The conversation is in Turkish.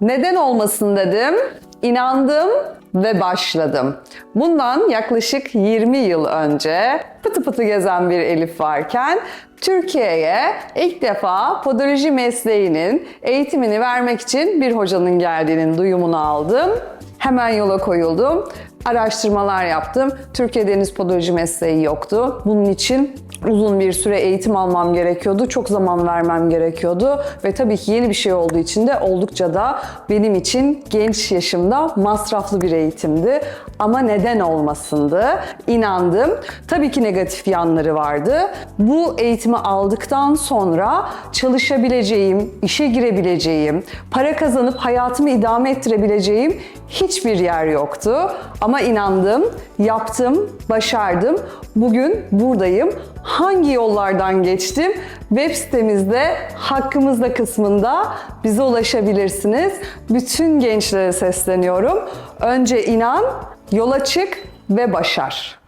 Neden olmasın dedim, inandım ve başladım. Bundan yaklaşık 20 yıl önce pıtı pıtı gezen bir Elif varken Türkiye'ye ilk defa podoloji mesleğinin eğitimini vermek için bir hocanın geldiğinin duyumunu aldım. Hemen yola koyuldum. Araştırmalar yaptım. Türkiye'de henüz podoloji mesleği yoktu. Bunun için uzun bir süre eğitim almam gerekiyordu. Çok zaman vermem gerekiyordu. Ve tabii ki yeni bir şey olduğu için de oldukça da benim için genç yaşımda masraflı bir eğitimdi. Ama neden olmasındı? İnandım. Tabii ki negatif yanları vardı. Bu eğitimi aldıktan sonra çalışabileceğim, işe girebileceğim, para kazanıp hayatımı idame ettirebileceğim hiçbir yer yoktu. Ama inandım, yaptım, başardım. Bugün buradayım. Hangi yollardan geçtim? Web sitemizde hakkımızda kısmında bize ulaşabilirsiniz. Bütün gençlere sesleniyorum. Önce inan, yola çık ve başar.